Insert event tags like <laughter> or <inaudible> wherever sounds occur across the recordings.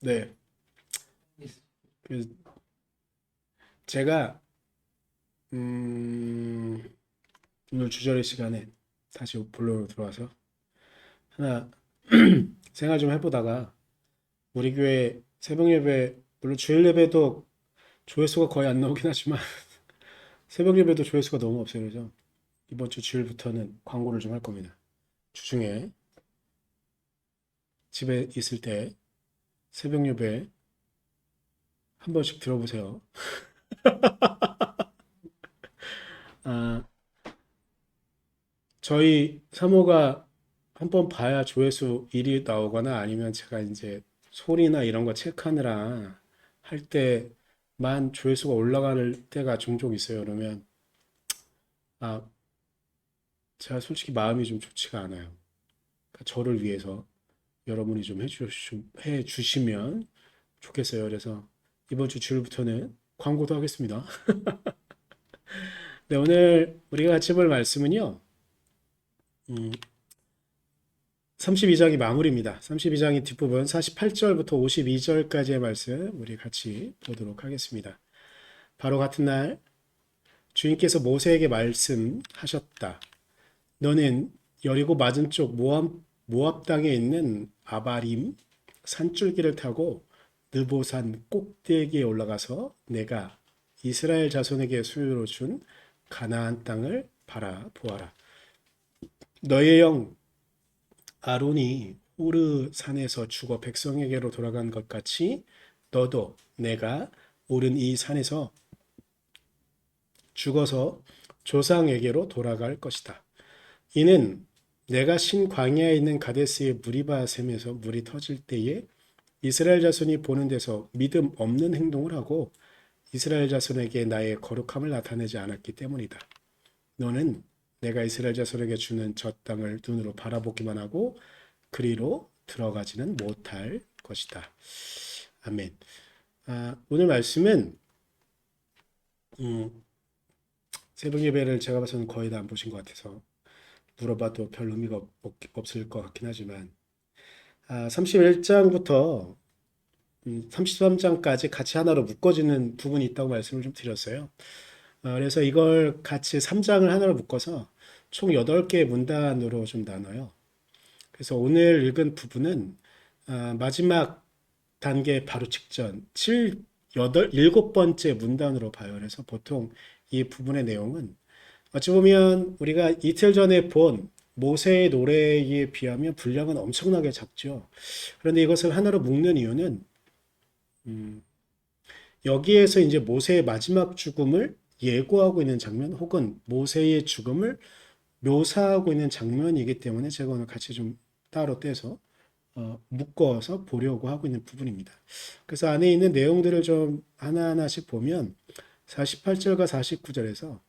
네. 그 제가 음, 오늘 주저리 시간에 다시 본론으로 들어와서 하나 <clears throat> 생각 좀 해보다가 우리 교회 새벽 예배 물론 주일 예배도 조회수가 거의 안 나오긴 하지만 <laughs> 새벽 예배도 조회수가 너무 없어요. 그래서 이번 주 주일부터는 광고를 좀 할 겁니다. 주중에 집에 있을 때 새벽 예배 한 번씩 들어보세요. <laughs> 아, 저희 사모가 한 번 봐야 조회수 1이 나오거나 아니면 제가 이제 소리나 이런 거 체크하느라 할 때만 조회수가 올라갈 때가 종종 있어요. 그러면 아, 제가 솔직히 마음이 좀 좋지가 않아요. 그러니까 저를 위해서 여러분이 좀 해주, 해주시 면 좋겠어요. 그래서 이번 주 주일부터는 광고도 하겠습니다. <laughs> 네, 오늘 우리가 같이 볼 말씀은요. 음, 32장이 마무리입니다. 32장의 뒷부분 48절부터 52절까지의 말씀 우리 같이 보도록 하겠습니다. 바로 같은 날 주인께서 모세에게 말씀하셨다. 너는 여리고 맞은 쪽 모압, 모압 땅에 있는 아바림 산줄기를 타고 느보산 꼭대기에 올라가서 내가 이스라엘 자손에게 수유로 준 가나안 땅을 바라보아라. 너의 영 아론이 호르 산에서 죽어 백성에게로 돌아간 것 같이 너도 내가 오른 이 산에서 죽어서 조상에게로 돌아갈 것이다. 이는 내가 신 광야에 있는 가데스의 무리바 샘에서 물이 터질 때에 이스라엘 자손이 보는 데서 믿음 없는 행동을 하고 이스라엘 자손에게 나의 거룩함을 나타내지 않았기 때문이다. 너는 내가 이스라엘 자손에게 주는 저 땅을 눈으로 바라보기만 하고 그리로 들어가지는 못할 것이다. 아멘. 아, 오늘 말씀은 음, 새벽 예배를 제가 봐서는 거의 다 안 보신 것 같아서 물어봐도 별 의미가 없, 없을 것 같긴 하지만 아, 31장부터 음, 33장까지 같이 하나로 묶어지는 부분이 있다고 말씀을 좀 드렸어요. 어, 그래서 이걸 같이 3장을 하나로 묶어서 총 8개의 문단으로 좀 나눠요. 그래서 오늘 읽은 부분은 아, 마지막 단계 바로 직전 7, 8, 7번째 문단으로 봐요. 그래서 보통 이 부분의 내용은 어찌 보면 우리가 이틀 전에 본 모세의 노래에 비하면 분량은 엄청나게 작죠. 그런데 이것을 하나로 묶는 이유는 음, 여기에서 이제 모세의 마지막 죽음을 예고하고 있는 장면 혹은 모세의 죽음을 묘사하고 있는 장면이기 때문에 제가 오늘 같이 좀 따로 떼서 어, 묶어서 보려고 하고 있는 부분입니다. 그래서 안에 있는 내용들을 좀 하나하나씩 보면 48절과 49절에서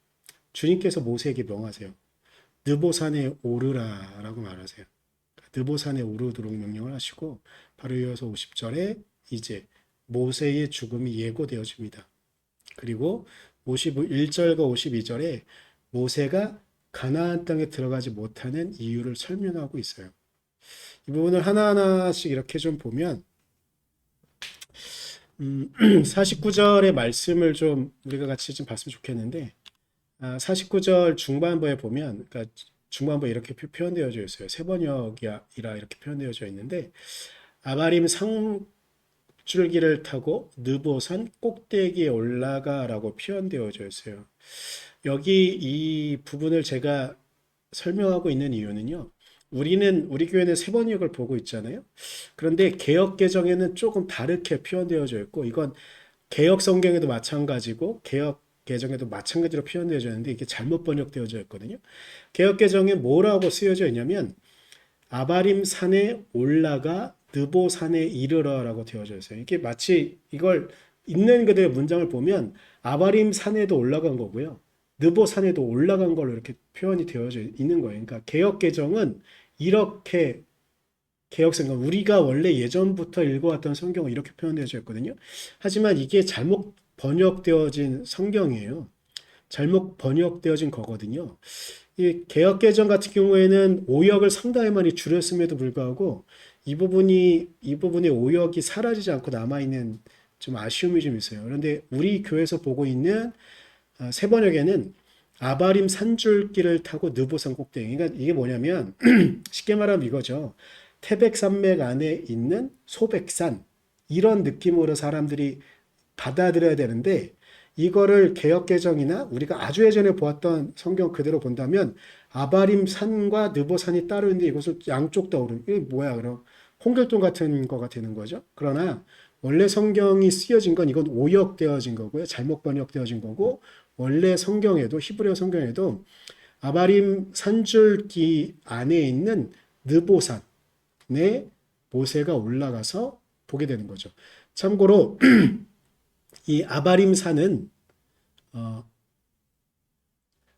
주님께서 모세에게 명하세요. 느보산에 오르라 라고 말하세요. 느보산에 오르도록 명령을 하시고 바로 이어서 50절에 이제 모세의 죽음이 예고되어집니다. 그리고 51절과 52절에 모세가 가나안 땅에 들어가지 못하는 이유를 설명하고 있어요. 이 부분을 하나하나씩 이렇게 좀 보면 음, <clears throat> 49절의 말씀을 좀 우리가 같이 좀 봤으면 좋겠는데 아, 49절 중반부에 보면 그러니까 중반부에 이렇게 표- 표현되어져 있어요. 세 번역이라 이렇게 표현되어져 있는데 아바림 상줄기를 타고 느보산 꼭대기에 올라가라고 표현되어져 있어요. 여기 이 부분을 제가 설명하고 있는 이유는요. 우리는 우리 교회는 세 번역을 보고 있잖아요. 그런데 개역 개정에는 조금 다르게 표현되어져 있고 이건 개역 성경에도 마찬가지고 개역 개정에도 마찬가지로 표현되어져 있는데 이게 잘못 번역되어져 있거든요. 개역 개정에 뭐라고 쓰여져 있냐면 아바림 산에 올라가 느보 산에 이르러라고 되어져 있어요. 이게 마치 이걸 있는 그대로 문장을 보면 아바림 산에도 올라간 거고요. 느보 산에도 올라간 걸로 이렇게 표현이 되어져 있는 거예요. 그러니까 개역 개정은 이렇게 개역 성경 우리가 원래 예전부터 읽어왔던 성경은 이렇게 표현되어져 있거든요. 하지만 이게 잘못 번역되어진 성경이에요. 잘못 번역되어진 거거든요. 이 개역 개정 같은 경우에는 오역을 상당히 많이 줄였음에도 불구하고 이 부분이 이 부분의 오역이 사라지지 않고 남아 있는 좀 아쉬움이 좀 있어요. 그런데 우리 교회에서 보고 있는 어, 세 번역에는 아바림 산줄기를 타고 느보산 꼭대기. 그러니까 이게 뭐냐면 <clears throat> 쉽게 말하면 이거죠. 태백 산맥 안에 있는 소백산 이런 느낌으로 사람들이 받아들여야 되는데 이거를 개혁 개정이나 우리가 아주 예전에 보았던 성경 그대로 본다면 아바림 산과 느보 산이 따로 있는데 이것을 양쪽 다 오른 이게 뭐야 그럼 홍길동 같은 거가 되는 거죠. 그러나 원래 성경이 쓰여진 건 이건 오역되어진 거고요. 잘못 번역되어진 거고 원래 성경에도 히브리어 성경에도 아바림 산줄기 안에 있는 느보산에 모세가 올라가서 보게 되는 거죠. 참고로 <clears throat> 이 아바림 산은 어,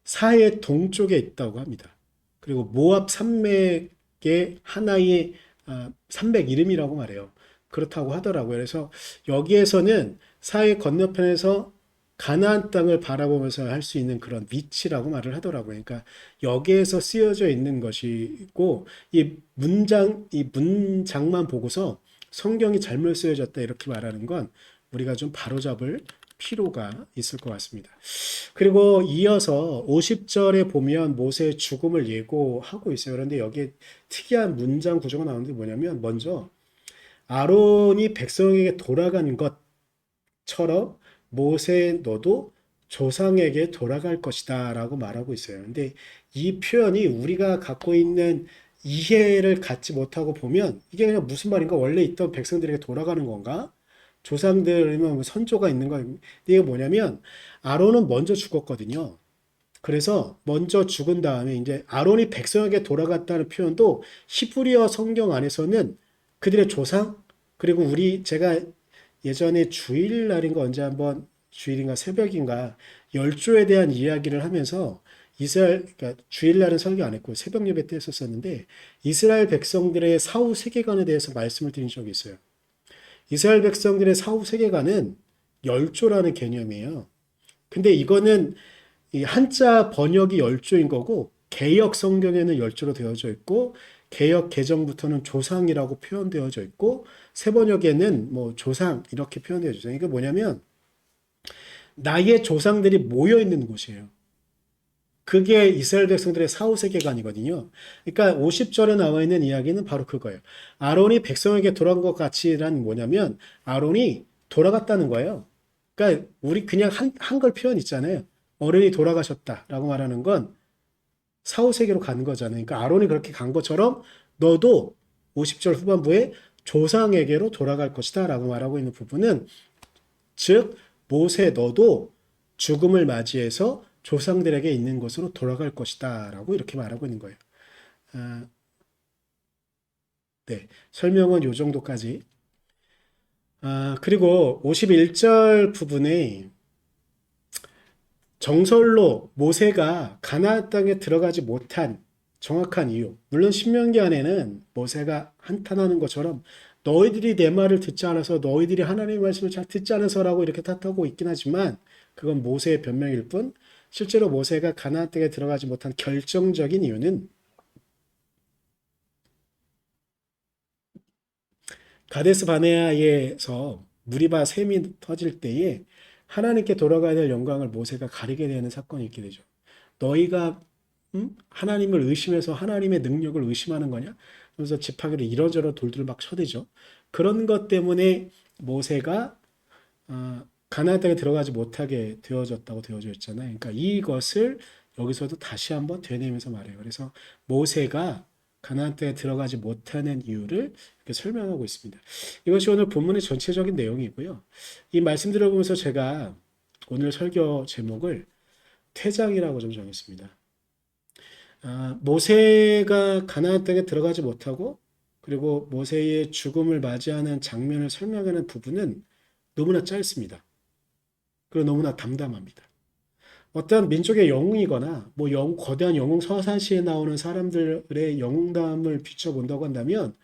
사해 동쪽에 있다고 합니다. 그리고 모압 산맥의 하나의 어, 산맥 이름이라고 말해요. 그렇다고 하더라고요. 그래서 여기에서는 사해 건너편에서 가나안 땅을 바라보면서 할 수 있는 그런 위치라고 말을 하더라고요. 그러니까 여기에서 쓰여져 있는 것이고 이 문장 이 문장만 보고서 성경이 잘못 쓰여졌다 이렇게 말하는 건 우리가 좀 바로잡을 필요가 있을 것 같습니다. 그리고 이어서 50절에 보면 모세의 죽음을 예고하고 있어요. 그런데 여기에 특이한 문장 구조가 나오는데 뭐냐면 먼저 아론이 백성에게 돌아간 것처럼 모세 너도 조상에게 돌아갈 것이다 라고 말하고 있어요. 근데 이 표현이 우리가 갖고 있는 이해를 갖지 못하고 보면 이게 그냥 무슨 말인가 원래 있던 백성들에게 돌아가는 건가? 조상들이면 뭐 선조가 있는 거 이게 뭐냐면 아론은 먼저 죽었거든요. 그래서 먼저 죽은 다음에 이제 아론이 백성에게 돌아갔다는 표현도 히브리어 성경 안에서는 그들의 조상 그리고 우리 제가 예전에 주일날인가 언제 한번 주일인가 새벽인가 열조에 대한 이야기를 하면서 이스라엘 그러니까 주일날은 설교 안 했고 새벽 예배 때 했었었는데 이스라엘 백성들의 사후 세계관에 대해서 말씀을 드린 적이 있어요. 이스라엘 백성들의 사후 세계관은 열조라는 개념이에요. 근데 이거는 이 한자 번역이 열조인 거고 개역 성경에는 열조로 되어져 있고 개역 개정부터는 조상이라고 표현되어져 있고 세 번역에는 뭐 조상 이렇게 표현되어져 있어요. 이게 뭐냐면 나의 조상들이 모여 있는 곳이에요. 그게 이스라엘 백성들의 사후 세계관이거든요. 그러니까 50절에 나와 있는 이야기는 바로 그거예요. 아론이 백성에게 돌아간 것 같이란 뭐냐면 아론이 돌아갔다는 거예요. 그러니까 우리 그냥 한, 한글 표현 있잖아요. 어른이 돌아가셨다라고 말하는 건 사후 세계로 가는 거잖아요. 그러니까 아론이 그렇게 간 것처럼 너도 50절 후반부에 조상에게로 돌아갈 것이다라고 말하고 있는 부분은 즉 모세 너도 죽음을 맞이해서 조상들에게 있는 것으로 돌아갈 것이다. 라고 이렇게 말하고 있는 거예요. 아, 네. 설명은 요 정도까지. 아, 그리고 51절 부분에 정설로 모세가 가나안 땅에 들어가지 못한 정확한 이유. 물론 신명기 안에는 모세가 한탄하는 것처럼 너희들이 내 말을 듣지 않아서 너희들이 하나님의 말씀을 잘 듣지 않아서라고 이렇게 탓하고 있긴 하지만 그건 모세의 변명일 뿐 실제로 모세가 가나안 땅에 들어가지 못한 결정적인 이유는 가데스 바네아에서 무리바 샘이 터질 때에 하나님께 돌아가야 될 영광을 모세가 가리게 되는 사건이 있게 되죠. 너희가 음? 하나님을 의심해서 하나님의 능력을 의심하는 거냐? 그래서 집하기를 이러저러 돌들 막 쳐대죠. 그런 것 때문에 모세가 어, 가나안 땅에 들어가지 못하게 되어졌다고 되어져 있잖아요. 그러니까 이것을 여기서도 다시 한번 되뇌면서 말해요. 그래서 모세가 가나안 땅에 들어가지 못하는 이유를 이렇게 설명하고 있습니다. 이것이 오늘 본문의 전체적인 내용이고요. 이 말씀 들어보면서 제가 오늘 설교 제목을 퇴장이라고 좀 정했습니다. 아, 모세가 가나안 땅에 들어가지 못하고 그리고 모세의 죽음을 맞이하는 장면을 설명하는 부분은 너무나 짧습니다. 그리고 너무나 담담합니다. 어떤 민족의 영웅이거나 뭐 영, 거대한 영웅 서사시에 나오는 사람들의 영웅담을 비춰본다고 한다면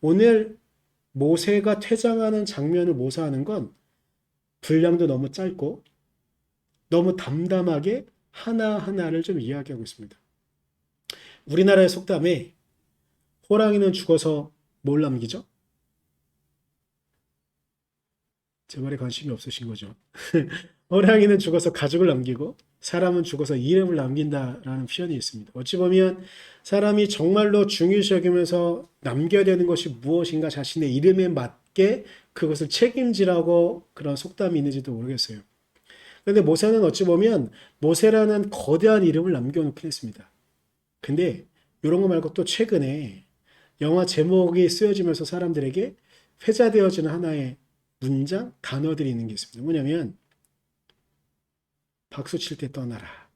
오늘 모세가 퇴장하는 장면을 모사하는 건 분량도 너무 짧고 너무 담담하게 하나하나를 좀 이야기하고 있습니다. 우리나라의 속담에 호랑이는 죽어서 뭘 남기죠? 제 말에 관심이 없으신 거죠. <laughs> 호랑이는 죽어서 가족을 남기고 사람은 죽어서 이름을 남긴다라는 표현이 있습니다. 어찌 보면 사람이 정말로 중요시 여기면서 남겨야 되는 것이 무엇인가 자신의 이름에 맞게 그것을 책임지라고 그런 속담이 있는지도 모르겠어요. 그런데 모세는 어찌 보면 모세라는 거대한 이름을 남겨놓긴 했습니다. 근데 이런 거 말고 또 최근에 영화 제목이 쓰여지면서 사람들에게 회자되어지는 하나의 문장, 단어들이 있는 게 있습니다. 뭐냐면 박수 칠 때 떠나라.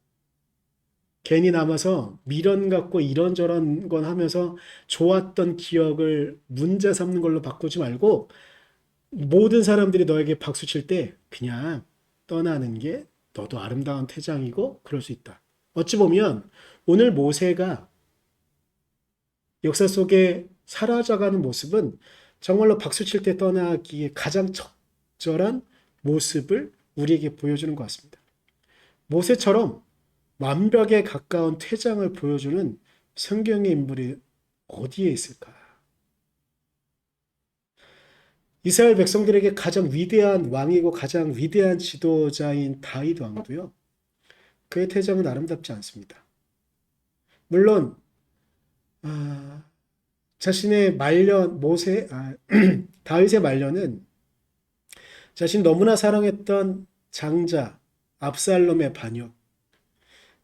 괜히 남아서 미련 갖고 이런저런 건 하면서 좋았던 기억을 문제 삼는 걸로 바꾸지 말고 모든 사람들이 너에게 박수 칠 때 그냥 떠나는 게 너도 아름다운 태장이고 그럴 수 있다. 어찌 보면 오늘 모세가 역사 속에 사라져가는 모습은 정말로 박수 칠 때 떠나기에 가장 적절한 모습을 우리에게 보여주는 것 같습니다. 모세처럼 완벽에 가까운 퇴장을 보여주는 성경의 인물이 어디에 있을까? 이스라엘 백성들에게 가장 위대한 왕이고 가장 위대한 지도자인 다윗 왕도요. 그의 퇴장은 아름답지 않습니다. 물론 아, 자신의 말년 모세 아, <clears throat> 다윗의 말년은 자신 너무나 사랑했던 장자 압살롬의 반역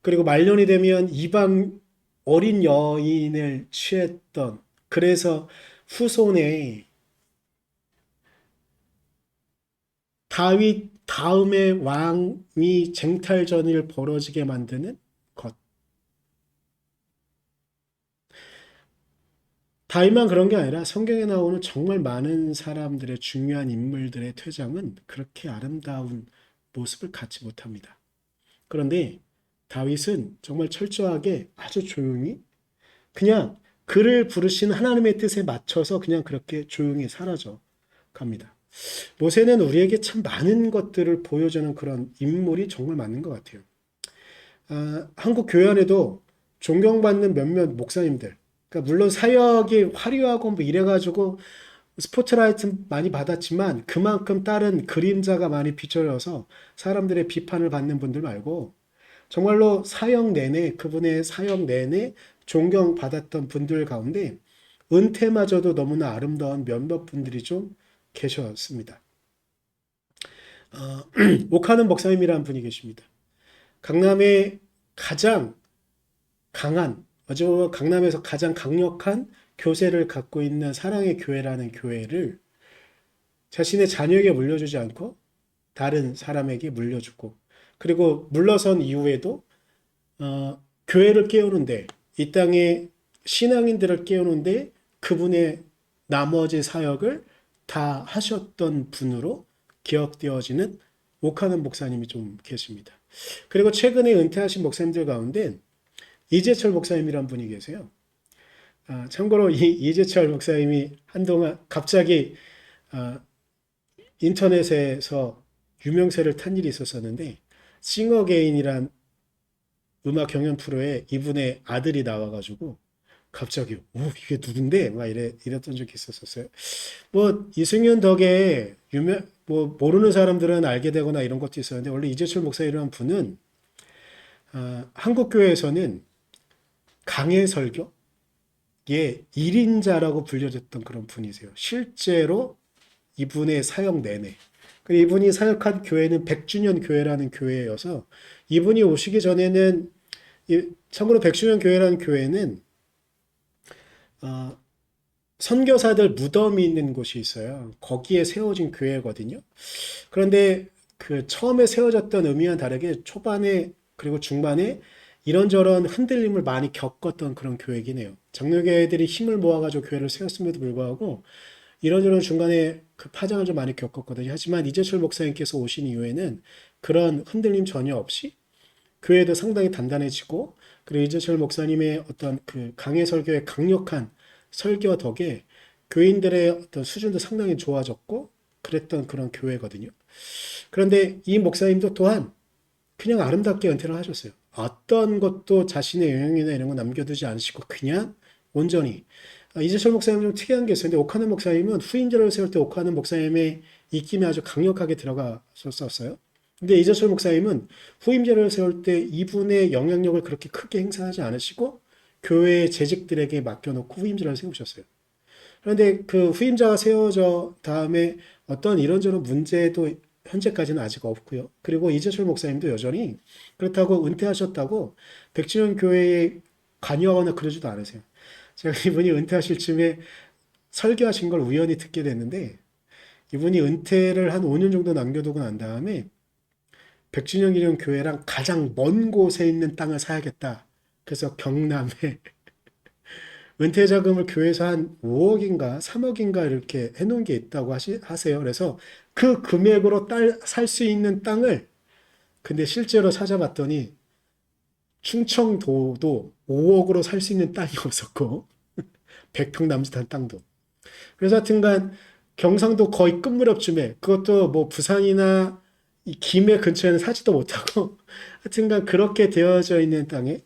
그리고 말년이 되면 이방 어린 여인을 취했던 그래서 후손에 다윗 다음의 왕이 쟁탈전을 벌어지게 만드는 것. 다윗만 그런 게 아니라 성경에 나오는 정말 많은 사람들의 중요한 인물들의 퇴장은 그렇게 아름다운 모습을 갖지 못합니다. 그런데 다윗은 정말 철저하게 아주 조용히 그냥 그를 부르신 하나님의 뜻에 맞춰서 그냥 그렇게 조용히 사라져 갑니다. 모세는 우리에게 참 많은 것들을 보여주는 그런 인물이 정말 맞는 것 같아요. 아, 한국 교회 안에도 존경받는 몇몇 목사님들, 그러니까 물론 사역이 화려하고 뭐 이래가지고 스포트라이트 많이 받았지만 그만큼 다른 그림자가 많이 비춰져서 사람들의 비판을 받는 분들 말고 정말로 사역 내내 그분의 사역 내내 존경받았던 분들 가운데 은퇴마저도 너무나 아름다운 몇몇 분들이 좀 계셨습니다. 어, <clears throat> 오카는 목사님이라는 분이 계십니다. 강남의 가장 강한, 어제 강남에서 가장 강력한 교세를 갖고 있는 사랑의 교회라는 교회를 자신의 자녀에게 물려주지 않고 다른 사람에게 물려주고 그리고 물러선 이후에도 어, 교회를 깨우는데 이 땅의 신앙인들을 깨우는데 그분의 나머지 사역을 다 하셨던 분으로 기억되어지는 오카는 목사님이 좀 계십니다. 그리고 최근에 은퇴하신 목사님들 가운데 이재철 목사님이란 분이 계세요. 아, 참고로 이 이재철 목사님이 한동안 갑자기 아, 인터넷에서 유명세를 탄 일이 있었었는데 싱어게인이란 음악 경연 프로에 이분의 아들이 나와가지고 갑자기 오 이게 누군데 막 이래 이랬던 적이 있었었어요. 뭐 이승윤 덕에 유명 뭐 모르는 사람들은 알게 되거나 이런 것도 있었는데 원래 이재철 목사이라는 분은 아, 한국 교회에서는 강해 설교 예 1인자라고 불려졌던 그런 분이세요. 실제로 이분의 사역 내내 그리고 이분이 사역한 교회는 100주년 교회라는 교회여서 이분이 오시기 전에는 이, 참고로 100주년 교회라는 교회는 어, 선교사들 무덤이 있는 곳이 있어요. 거기에 세워진 교회거든요. 그런데 그 처음에 세워졌던 의미와 다르게 초반에 그리고 중반에 이런저런 흔들림을 많이 겪었던 그런 교회긴 해요. 장로교회들이 힘을 모아가지고 교회를 세웠음에도 불구하고 이런저런 중간에 그 파장을 좀 많이 겪었거든요. 하지만 이재철 목사님께서 오신 이후에는 그런 흔들림 전혀 없이 교회도 상당히 단단해지고 그리고 이재철 목사님의 어떤 그 강해 설교의 강력한 설교 덕에 교인들의 어떤 수준도 상당히 좋아졌고 그랬던 그런 교회거든요. 그런데 이 목사님도 또한 그냥 아름답게 은퇴를 하셨어요. 어떤 것도 자신의 영향이나 이런 거 남겨두지 않으시고 그냥 온전히 아, 이재철 목사님은 좀 특이한 게 있었는데 오카는 목사님은 후임자를 세울 때 오카는 목사님의 입김이 아주 강력하게 들어갔었어요. 근데 이재철 목사님은 후임자를 세울 때 이분의 영향력을 그렇게 크게 행사하지 않으시고 교회 재직들에게 맡겨놓고 후임자를 세우셨어요. 그런데 그 후임자가 세워져 다음에 어떤 이런저런 문제도 현재까지는 아직 없고요. 그리고 이재철 목사님도 여전히 그렇다고 은퇴하셨다고 백지영 교회에 관여하거나 그러지도 않으세요. 제가 <laughs> 이분이 은퇴하실 쯤에 설교하신 걸 우연히 듣게 됐는데 이분이 은퇴를 한 5년 정도 남겨두고 난 다음에 백준영 이름 교회랑 가장 먼 곳에 있는 땅을 사야겠다. 그래서 경남에 <laughs> 은퇴 자금을 교회에서 한 5억인가 3억인가 이렇게 해놓은 게 있다고 하시, 하세요. 그래서 그 금액으로 살 수 있는 땅을 근데 실제로 찾아봤더니 충청도도 5억으로 살 수 있는 땅이 <laughs> 없었고 100평 남짓한 땅도 그래서 하여튼간 경상도 거의 끝무렵쯤에 그것도 뭐 부산이나 이 김해 근처에는 사지도 못하고 <laughs> 하여튼간 그렇게 되어져 있는 땅에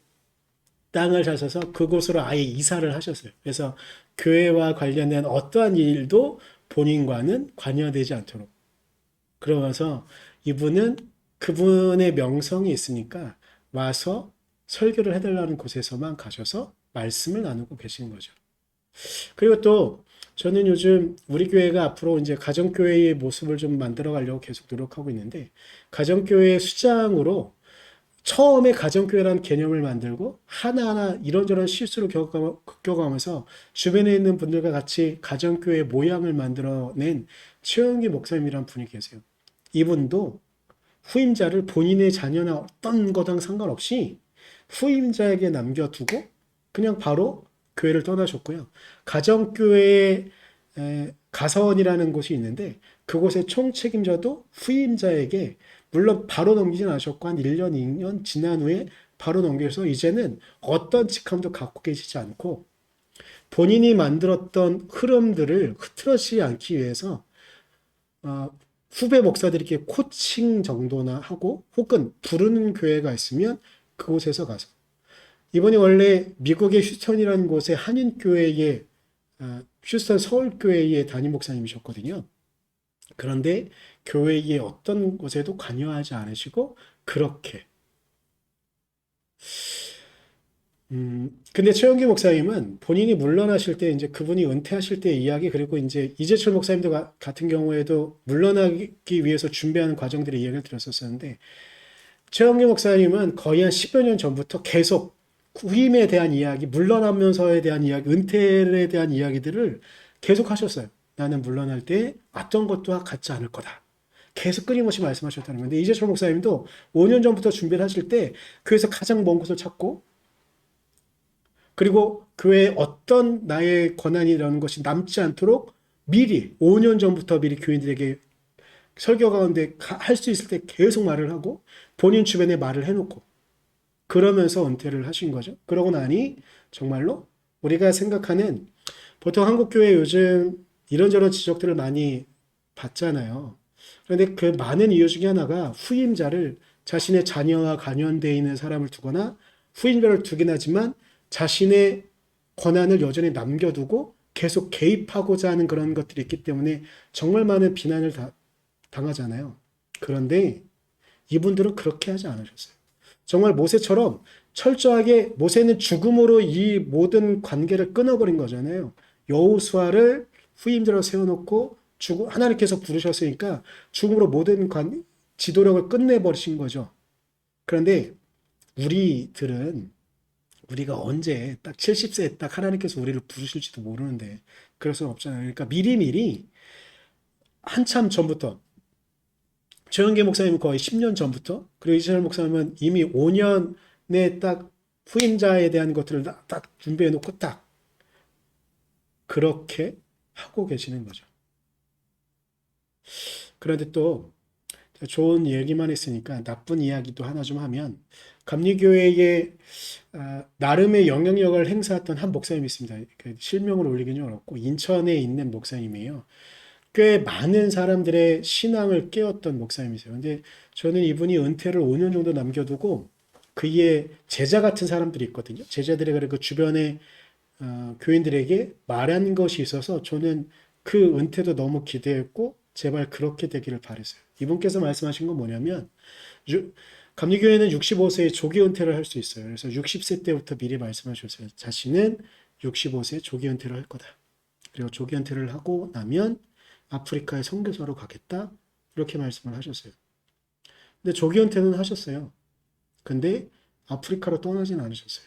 땅을 사셔서 그곳으로 아예 이사를 하셨어요. 그래서 교회와 관련된 어떠한 일도 본인과는 관여되지 않도록. 그러면서 이분은 그분의 명성이 있으니까 와서 설교를 해달라는 곳에서만 가셔서 말씀을 나누고 계시는 거죠. 그리고 또 저는 요즘 우리 교회가 앞으로 이제 가정교회의 모습을 좀 만들어 가려고 계속 노력하고 있는데 가정교회 수장으로 처음에 가정교회라는 개념을 만들고 하나하나 이런저런 실수를 겪어가면서 주변에 있는 분들과 같이 가정교회 모양을 만들어낸 최영기 목사님이라는 분이 계세요. 이분도 후임자를 본인의 자녀나 어떤 거랑 상관없이 후임자에게 남겨두고 그냥 바로 교회를 떠나셨고요. 가정교회의 가서원이라는 곳이 있는데 그곳의 총책임자도 후임자에게 물론 바로 넘기진 않으셨고 한 1년, 2년 지난 후에 바로 넘겨서 이제는 어떤 직함도 갖고 계시지 않고 본인이 만들었던 흐름들을 흐트러지지 않기 위해서 어, 후배 목사들에게 코칭 정도나 하고 혹은 부르는 교회가 있으면 그곳에서 가서 이번이 원래 미국의 휴스턴이라는 곳의 한인 교회의 어, 휴스턴 서울 교회의 담임 목사님이셨거든요. 그런데 교회의 어떤 곳에도 관여하지 않으시고 그렇게 음, 근데 최영기 목사님은 본인이 물러나실 때 이제 그분이 은퇴하실 때 이야기 그리고 이제 이재철 목사님도 가, 같은 경우에도 물러나기 위해서 준비하는 과정들의 이야기를 들었었는데 최영기 목사님은 거의 한 10여 년 전부터 계속 후임에 대한 이야기, 물러나면서에 대한 이야기, 은퇴에 대한 이야기들을 계속 하셨어요. 나는 물러날 때 어떤 것도 같지 않을 거다. 계속 끊임없이 말씀하셨다는 건데 이재철 목사님도 5년 전부터 준비를 하실 때 교회에서 가장 먼 곳을 찾고 그리고 교회에 어떤 나의 권한이라는 것이 남지 않도록 미리 5년 전부터 미리 교인들에게 설교 가운데 할 수 있을 때 계속 말을 하고 본인 주변에 말을 해놓고 그러면서 은퇴를 하신 거죠. 그러고 나니 정말로 우리가 생각하는 보통 한국 교회 요즘 이런저런 지적들을 많이 받잖아요. 그런데 그 많은 이유 중에 하나가 후임자를 자신의 자녀와 관련되어 있는 사람을 두거나 후임자를 두긴 하지만 자신의 권한을 여전히 남겨두고 계속 개입하고자 하는 그런 것들이 있기 때문에 정말 많은 비난을 다, 당하잖아요. 그런데 이분들은 그렇게 하지 않으셨어요. 정말 모세처럼 철저하게 모세는 죽음으로 이 모든 관계를 끊어버린 거잖아요. 여호수아를 후임자로 세워놓고 죽음 하나님께서 부르셨으니까 죽음으로 모든 관, 지도력을 끝내버리신 거죠. 그런데 우리들은 우리가 언제 딱 70세에 딱 하나님께서 우리를 부르실지도 모르는데 그럴 수는 없잖아요. 그러니까 미리미리 한참 전부터 최영계 목사님은 거의 10년 전부터 그리고 이철 목사님은 이미 5년에 딱 후임자에 대한 것들을 딱 준비해 놓고 딱 그렇게 하고 계시는 거죠. 그런데 또 좋은 얘기만 했으니까 나쁜 이야기도 하나 좀 하면 감리교회에 아, 나름의 영향력을 행사했던 한 목사님이 있습니다. 그 실명을 올리기는 어렵고 인천에 있는 목사님이에요. 꽤 많은 사람들의 신앙을 깨웠던 목사님이세요. 근데 저는 이분이 은퇴를 5년 정도 남겨두고 그의 제자 같은 사람들이 있거든요. 제자들의 그 주변에 어, 교인들에게 말한 것이 있어서 저는 그 은퇴도 너무 기대했고 제발 그렇게 되기를 바랬어요. 이분께서 말씀하신 건 뭐냐면 유- 감리교회는 65세에 조기 은퇴를 할 수 있어요. 그래서 60세 때부터 미리 말씀하셨어요. 자신은 65세에 조기 은퇴를 할 거다. 그리고 조기 은퇴를 하고 나면 아프리카에 선교사로 가겠다. 이렇게 말씀을 하셨어요. 근데 조기 은퇴는 하셨어요. 근데 아프리카로 떠나진 않으셨어요.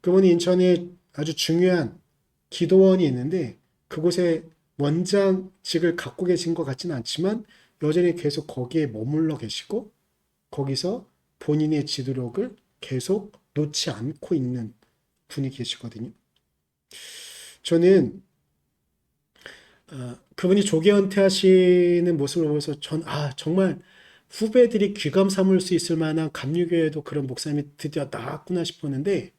그분이 인천에 아주 중요한 기도원이 있는데 그곳에 원장직을 갖고 계신 것 같지는 않지만 여전히 계속 거기에 머물러 계시고 거기서 본인의 지도력을 계속 놓지 않고 있는 분이 계시거든요. 저는 어, 그분이 조기 은퇴하시는 모습을 보면서 전, 아, 정말 후배들이 귀감 삼을 수 있을 만한 감리교회도 그런 목사님이 드디어 나왔구나 싶었는데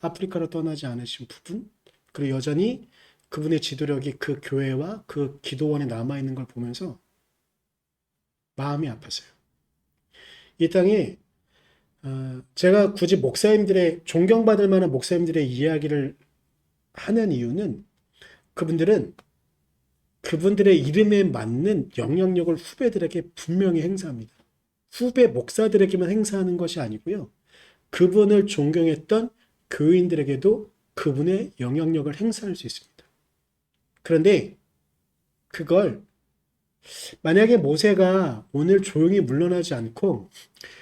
아프리카로 떠나지 않으신 부분, 그리고 여전히 그분의 지도력이 그 교회와 그 기도원에 남아 있는 걸 보면서 마음이 아팠어요. 이 땅에 어, 제가 굳이 목사님들의 존경받을 만한 목사님들의 이야기를 하는 이유는 그분들은 그분들의 이름에 맞는 영향력을 후배들에게 분명히 행사합니다. 후배 목사들에게만 행사하는 것이 아니고요. 그분을 존경했던 교인들에게도 그분의 영향력을 행사할 수 있습니다. 그런데 그걸 만약에 모세가 오늘 조용히 물러나지 않고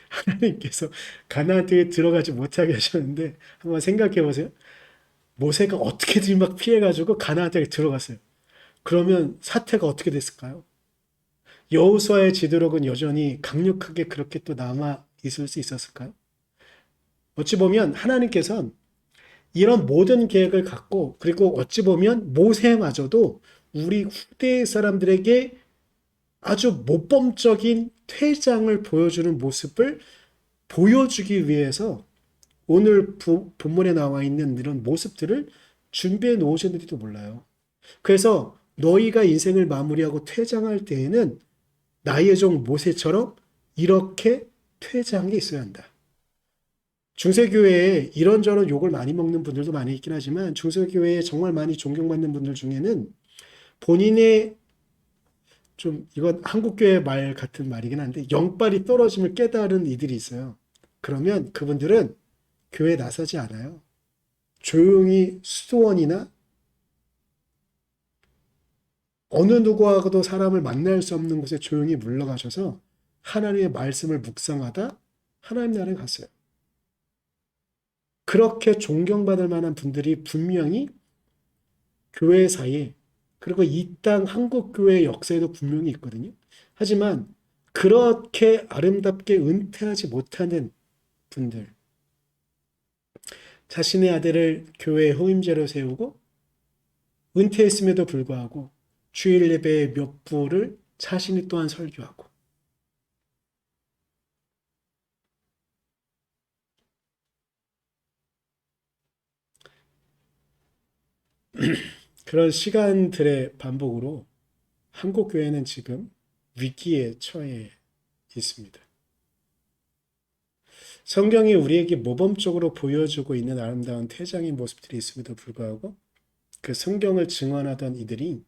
하나님께서 가나안에 들어가지 못하게 하셨는데 한번 생각해 보세요. 모세가 어떻게든 막 피해가지고 가나안에 들어갔어요. 그러면 사태가 어떻게 됐을까요? 여호수아의 지도력은 여전히 강력하게 그렇게 또 남아 있을 수 있었을까요? 어찌 보면 하나님께서는 이런 모든 계획을 갖고 그리고 어찌 보면 모세마저도 우리 후대 사람들에게 아주 모범적인 퇴장을 보여주는 모습을 보여주기 위해서 오늘 부- 본문에 나와 있는 이런 모습들을 준비해 놓으셨는지도 몰라요. 그래서 너희가 인생을 마무리하고 퇴장할 때에는 나의 종 모세처럼 이렇게 퇴장이 있어야 한다. 중세교회에 이런저런 욕을 많이 먹는 분들도 많이 있긴 하지만 중세교회에 정말 많이 존경받는 분들 중에는 본인의 좀 이건 한국교회 말 같은 말이긴 한데 영빨이 떨어짐을 깨달은 이들이 있어요. 그러면 그분들은 교회에 나서지 않아요. 조용히 수도원이나 어느 누구하고도 사람을 만날 수 없는 곳에 조용히 물러가셔서 하나님의 말씀을 묵상하다 하나님 나라에 갔어요. 그렇게 존경받을 만한 분들이 분명히 교회 사이에 그리고 이 땅 한국 교회의 역사에도 분명히 있거든요. 하지만 그렇게 아름답게 은퇴하지 못하는 분들, 자신의 아들을 교회의 후임제로 세우고 은퇴했음에도 불구하고 주일 예배의 몇 부를 자신이 또한 설교하고 <clears throat> 그런 시간들의 반복으로 한국 교회는 지금 위기에 처해 있습니다. 성경이 우리에게 모범적으로 보여주고 있는 아름다운 퇴장의 모습들이 있음에도 불구하고 그 성경을 증언하던 이들이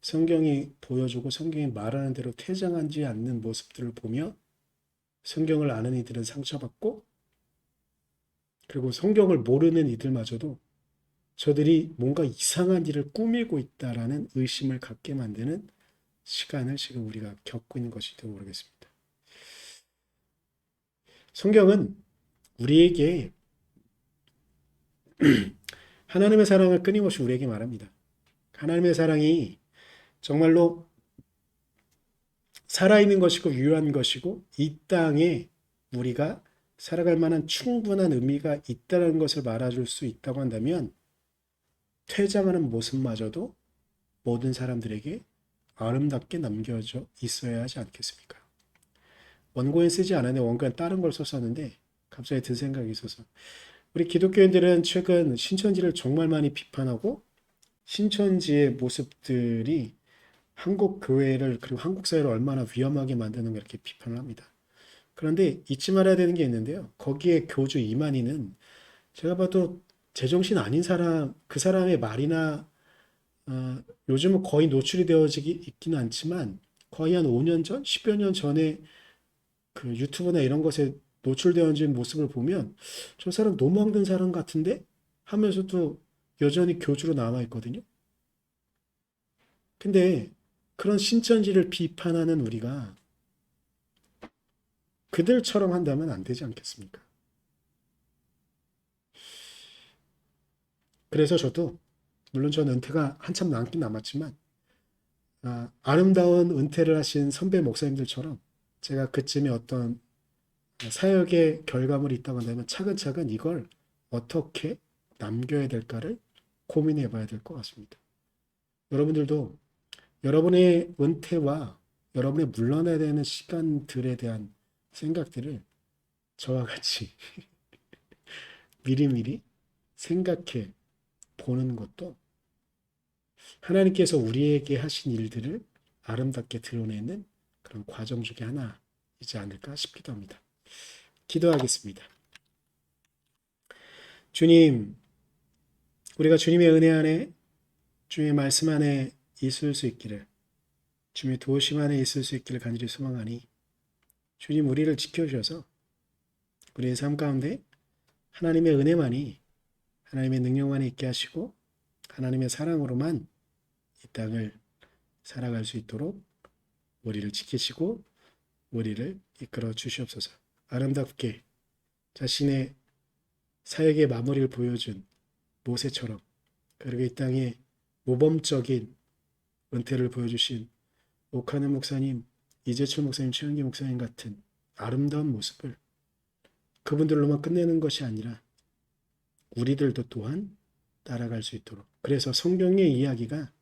성경이 보여주고 성경이 말하는 대로 퇴장하지 않는 모습들을 보며 성경을 아는 이들은 상처받고 그리고 성경을 모르는 이들마저도 저들이 뭔가 이상한 일을 꾸미고 있다라는 의심을 갖게 만드는 시간을 지금 우리가 겪고 있는 것일지도 모르겠습니다. 성경은 우리에게 <clears throat> 하나님의 사랑을 끊임없이 우리에게 말합니다. 하나님의 사랑이 정말로 살아있는 것이고 유효한 것이고 이 땅에 우리가 살아갈 만한 충분한 의미가 있다는 것을 말해줄 수 있다고 한다면 퇴장하는 모습마저도 모든 사람들에게 아름답게 남겨져 있어야 하지 않겠습니까? 원고엔 쓰지 않았는데 원고엔 다른 걸 썼었는데 갑자기 든 생각이 있어서 우리 기독교인들은 최근 신천지를 정말 많이 비판하고 신천지의 모습들이 한국 교회를 그리고 한국 사회를 얼마나 위험하게 만드는 가 이렇게 비판을 합니다. 그런데 잊지 말아야 되는 게 있는데요. 거기에 교주 이만희는 제가 봐도 제정신 아닌 사람, 그 사람의 말이나 어, 요즘은 거의 노출이 있기는 않지만 거의 한 5년 전, 10여 년 전에 그 유튜브나 이런 것에 노출되어진 모습을 보면 저 사람 노망든 사람 같은데 하면서도 여전히 교주로 남아 있거든요. 근데 그런 신천지를 비판하는 우리가 그들처럼 한다면 안 되지 않겠습니까? 그래서 저도 물론 저는 은퇴가 한참 남긴 남았지만 아, 아름다운 은퇴를 하신 선배 목사님들처럼 제가 그쯤에 어떤 사역의 결과물이 있다고 한다면 차근차근 이걸 어떻게 남겨야 될까를 고민해 봐야 될 것 같습니다. 여러분들도 여러분의 은퇴와 여러분의 물러나야 되는 시간들에 대한 생각들을 저와 같이 <laughs> 미리미리 생각해 보는 것도 하나님께서 우리에게 하신 일들을 아름답게 드러내는 그런 과정 중에 하나이지 않을까 싶기도 합니다. 기도하겠습니다. 주님, 우리가 주님의 은혜 안에 주님의 말씀 안에 있을 수 있기를 주님의 도우심 안에 있을 수 있기를 간절히 소망하니 주님 우리를 지켜주셔서 우리의 삶 가운데 하나님의 은혜만이 하나님의 능력만이 있게 하시고 하나님의 사랑으로만 이 땅을 살아갈 수 있도록 우리를 지키시고 우리를 이끌어 주시옵소서. 아름답게 자신의 사역의 마무리를 보여준 모세처럼 그리고 이 땅에 모범적인 은퇴를 보여주신 오카네 목사님, 이재철 목사님, 최영기 목사님 같은 아름다운 모습을 그분들로만 끝내는 것이 아니라 우리들도 또한 따라갈 수 있도록 그래서 성경의 이야기가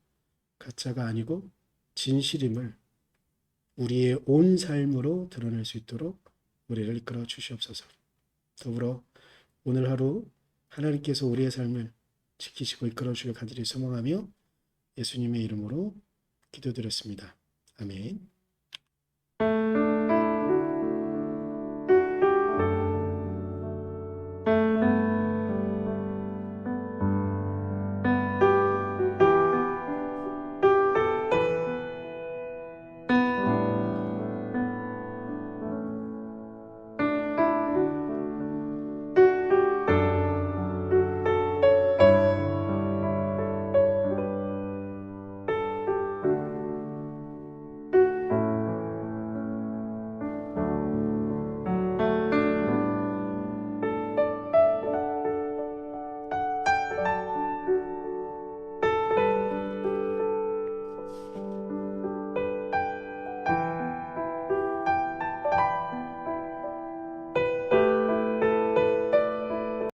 가짜가 아니고 진실임을 우리의 온 삶으로 드러낼 수 있도록 우리를 이끌어 주시옵소서. 더불어 오늘 하루 하나님께서 우리의 삶을 지키시고 이끌어 주길 간절히 소망하며 예수님의 이름으로 기도드렸습니다. 아멘.